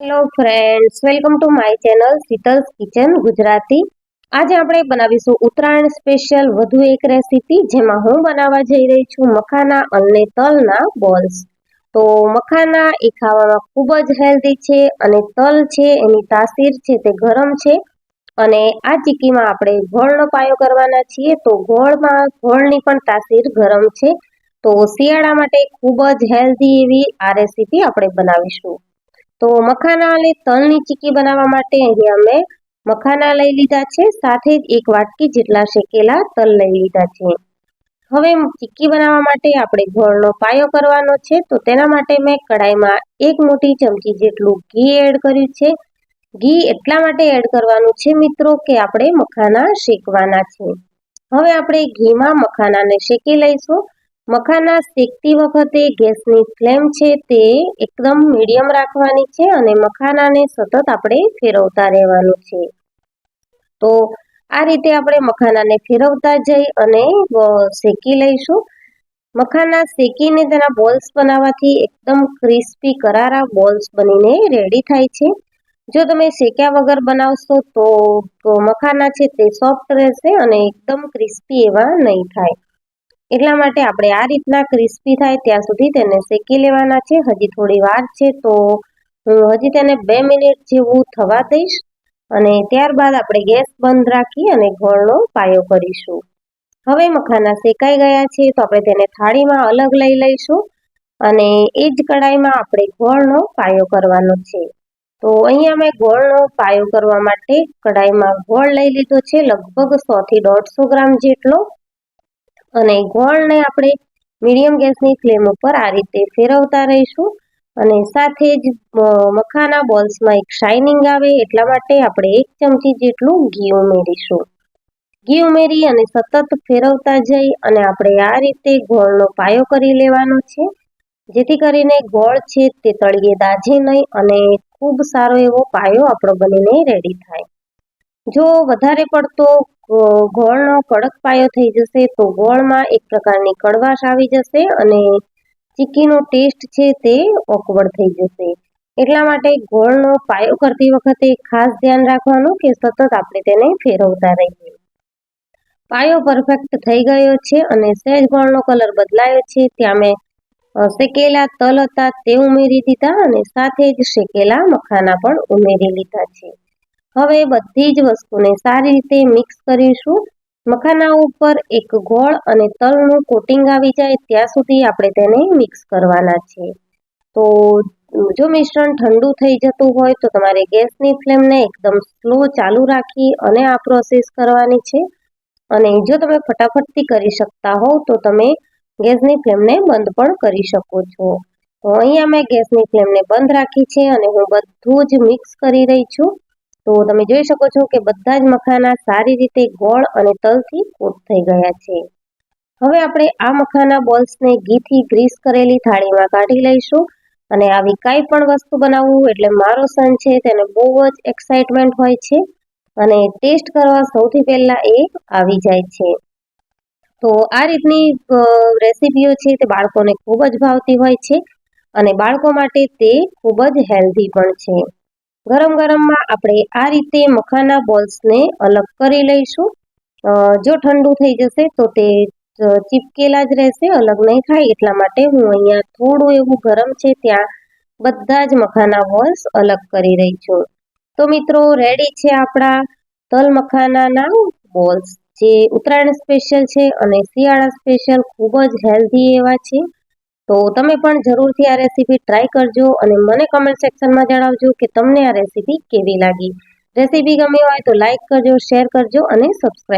Hello friends welcome to my channel Sheetal's kitchen Gujarati આજે આપણે બનાવીશું ઉત્તરાયણ સ્પેશિયલ વધુ એક રેસીપી જેમાં હું બનાવવા જઈ રહી છું મખાના અને તલના બોલ્સ તો મખાના એ ખાવામાં ખૂબ જ હેલ્ધી છે અને તલ છે, એની તાસીર છે, તે ગરમ છે. અને આ ચીક્કીમાં આપણે ગોળનો પાયો કરવાના છીએ, તો ગોળમાં, ગોળની પણ તાસીર ગરમ છે. તો શિયાળા માટે ખૂબ જ હેલ્ધી એવી આ રેસીપી આપણે બનાવીશું. તો મખાના અને તલની ચીકી બનાવવા માટે અહીંયા મેં મખાના લઈ લીધા છે, સાથે જ એક વાટકી જેટલા શેકેલા તલ લઈ લીધા છે. હવે ચીક્કી બનાવવા માટે આપણે ગોળનો પાયો કરવાનો છે, તો તેના માટે મેં કડાઈમાં એક મોટી ચમચી જેટલું ઘી એડ કર્યું છે. ઘી એટલા માટે એડ કરવાનું છે મિત્રો કે આપણે મખાના શેકવાના છે. હવે આપણે ઘીમાં મખાનાને શેકી લઈશું. મખાના શેકતી વખતે ગેસની ફ્લેમ છે તે એકદમ મીડિયમ રાખવાની છે અને મખાનાને સતત આપણે ફેરવતા રહેવાનું છે. તો આ રીતે આપણે મખાનાને ફેરવતા જઈ અને શેકી લઈશું. મખાના શેકીને તેના બોલ્સ બનાવવાથી એકદમ ક્રિસ્પી કરારા બોલ્સ બનીને રેડી થાય છે. જો તમે શેક્યા વગર બનાવશો તો મખાના છે તે સોફ્ટ રહેશે અને એકદમ ક્રિસ્પી એવા નહીં થાય. એટલા માટે આપણે આ રીતના ક્રિસ્પી થાય ત્યાં સુધી તેને શેકી લેવાના છે. હજી થોડી વાર છે તો હું હજી તેને બે મિનિટ જેવું થવા દઈશ અને ત્યારબાદ આપણે ગેસ બંધ રાખી અને ગોળનો પાયો કરીશું. હવે મખાના શેકાઈ ગયા છે તો આપણે તેને થાળીમાં અલગ લઈ લઈશું અને એ જ કડાઈમાં આપણે ગોળનો પાયો કરવાનો છે. તો અહીંયા મેં ગોળનો પાયો કરવા માટે કડાઈમાં ગોળ લઈ લીધો છે, લગભગ સો થી દોઢસો ગ્રામ જેટલો. અને ગોળને આપણે મીડિયમ ગેસની ફ્લેમ ઉપર આ રીતે ફેરવતા રહીશું. અને સાથે જ મખાના બોલ્સમાં એક શાઇનિંગ આવે એટલા માટે આપણે એક ચમચી જેટલું ઘી ઉમેરીશું. ઘી ઉમેરી અને સતત ફેરવતા જઈ અને આપણે આ રીતે ગોળનો પાયો કરી લેવાનો છે. જેથી કરીને ગોળ છે તે તળિયે દાજે નહીં અને ખૂબ સારો એવો પાયો આપણો બનીને રેડી થાય. જો વધારે પડતો ગોળનો કડક પાયો થઈ જશે તો ગોળમાં એક પ્રકારની કડવાશ આવી જશે અને ચીકીનો ટેસ્ટ છે તે ઓકવર્ડ થઈ જશે. એટલા માટે ગોળનો પાયો કરતી વખતે ખાસ ધ્યાન રાખવાનું કે સતત આપણે તેને ફેરવતા રહીએ. પાયો પરફેક્ટ થઈ ગયો છે અને સહેજ ગોળનો કલર બદલાયો છે. ત્યાં મેં શેકેલા તલ હતા તે ઉમેરી દીધા અને સાથે જ શેકેલા મખાના પણ ઉમેરી લીધા છે. હવે બધી જ વસ્તુને સારી રીતે મિક્સ કરીશું. મખાના ઉપર એક ગોળ અને તલનું કોટિંગ આવી જાય ત્યાં સુધી આપણે તેને મિક્સ કરવાના છે. તો જો મિશ્રણ ઠંડુ થઈ જતું હોય તો તમારે ગેસની ફ્લેમને એકદમ સ્લો ચાલુ રાખી અને આ પ્રોસેસ કરવાની છે. અને જો તમે ફટાફટથી કરી શકતા હોવ તો તમે ગેસની ફ્લેમને બંધ પણ કરી શકો છો. તો અહીંયા મેં ગેસની ફ્લેમને બંધ રાખી છે અને હું બધું જ મિક્સ કરી રહી છું. તો તમે જોઈ શકો છો કે બધા જ મખાના સારી રીતે ગોળ અને તલથી કોટ થઈ ગયા છે. હવે આપણે આ મખાના બોલ્સને ઘીથી ગ્રીસ કરેલી થાળીમાં કાઢી લઈશું અને આવી કાંઈ પણ વસ્તુ બનાવવું એટલે મારો સન છે તેને બહુ જ એક્સાઇટમેન્ટ હોય છે અને ટેસ્ટ કરવા સૌથી પહેલાં એ આવી જાય છે. તો આ રીતની રેસીપીઓ છે તે બાળકોને ખૂબ જ ભાવતી હોય છે અને બાળકો માટે તે ખૂબ જ હેલ્ધી પણ છે. ગરમ ગરમમાં આપણે આ રીતે મખાના બોલ્સને અલગ કરી લઈશું. જો ઠંડુ થઈ જશે તો તે ચીપકેલા જ રહેશે, અલગ નહીં થાય. એટલા માટે હું અહીંયા થોડું એવું ગરમ છે ત્યાં બધા જ મખાના બોલ્સ અલગ કરી રહી છું. તો મિત્રો, રેડી છે આપણા તલ મખાનાના બોલ્સ. જે ઉત્તરાયણ સ્પેશિયલ છે અને શિયાળા સ્પેશિયલ ખૂબ જ હેલ્ધી એવા છે. તો તમે પણ જરૂરથી આ રેસીપી ટ્રાય કરજો અને મને કમેન્ટ સેક્શનમાં જણાવજો કે તમને આ રેસીપી કેવી લાગી. રેસીપી ગમી હોય તો લાઇક કરજો શેર કરજો અને સબસ્ક્રાઈબ